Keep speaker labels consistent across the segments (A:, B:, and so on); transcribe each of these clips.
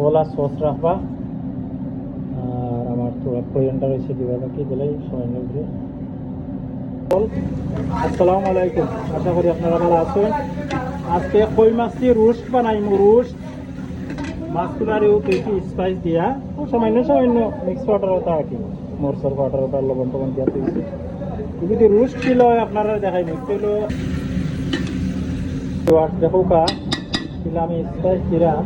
A: OLA sauce রাখবা। আর আমার তো কোরিয়ানটা রয়েছে, দিবা বাকি, দিলেই সময় নেবে আসসালামু আলাইকুম। আশা করি আপনারা ভালো আছেন। আজকে কই মাছ দিয়ে রোস্ট বানাইমু, রোস্ট। মাছগুলারেও বেশি স্পাইস দিয়া। সামান্য সামান্য মিক্স ওয়াটার ওটা আর কি? মরসর ওয়াটার ওটা লবণ টবণ দিয়া তৈরি যদি রোস্ট ছিল, আপনারা দেখাই নি ছিল দেখো কা। ছিল আমি স্পাইস দিলাম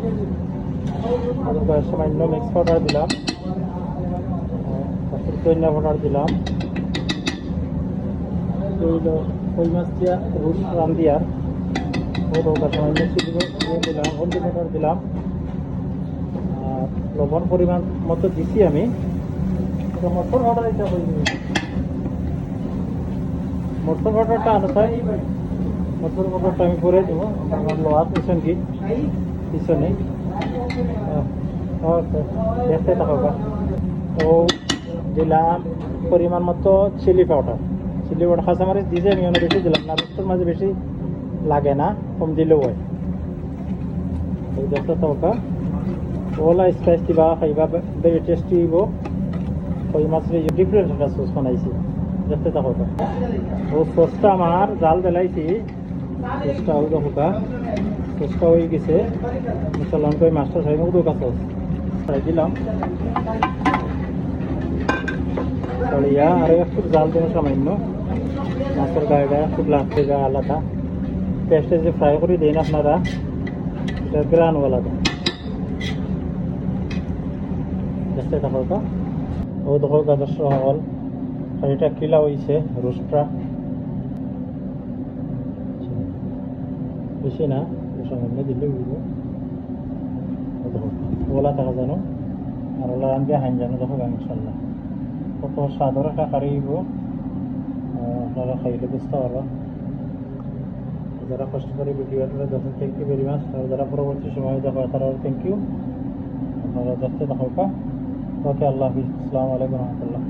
A: সামান্য মিক্স পাউডার দিলাম। তারপর ধনিয়া পাউডার দিলাম। রইল কই মাছ দিয়া রুট রাম দিয়ার সামান্য দিলাম, হলদি পাউডার দিলাম। আর লবণ পরিমাণ মতো দিছি আমি। মটর পাউডার এটা হয়ে মটর পাউডারটা আনো চাই মটর পাউডারটা আমি করে দেবো আমার লোহার পিছন কি পিছনে। ওকে দেখতে থাকো। ও দিলাম পরিমাণ মতো চিলি পাউডার চিলি পাউডার খাসা মারিচ দিয়েছে আমি অনেক বেশি দিলাম না রোস্টের মাঝে বেশি লাগে না, কম দিলেও হয়। এই দেখতে থাকা ওলা স্পাইস দিবা খাইবা ভেরি টেস্টি হইব। কই মাছের ডিফারেন্ট একটা সস বানাইছি। দেখতে থাকো ও সসটা আমার জাল বেলাইছি সসটা ওই দেখো সসটা হয়ে গেছে। কই মাছটা ছয় মুখ দোকা সস ফ্রাই দিলাম। সরিয়া আর একটু জাল দেবো সামান্য। মাছের গায়ে গায়ে একটু লাগছে গা আলাদা। পেঁয়াজটা যে ফ্রাই করে দেন আপনারা, এটা গ্রানও আলাদা তো। ও দেখো, গাজর হল। এটা কিলা হয়েছে রোস্টটা। বেশি না। সামান্য দিলে উঠব ওলা থাকা জানো। আর ওলা আমি হাইন জানো, দেখো ইনশাল্লাহ কত স্বাদর একটা হইব। আপনারা খাইলে বুঝতে পারবা। যারা কষ্ট করে ভিডিওটা দেখেন থ্যাংক ইউ ভেরি মাচ আর যারা পরবর্তী সময় দেখো তারা থ্যাংক ইউ আপনারা দেখতে দেখো ওকে, আল্লাহ হাফিজ। আসসালামু আলাইকুম রহমতুল্লাহ।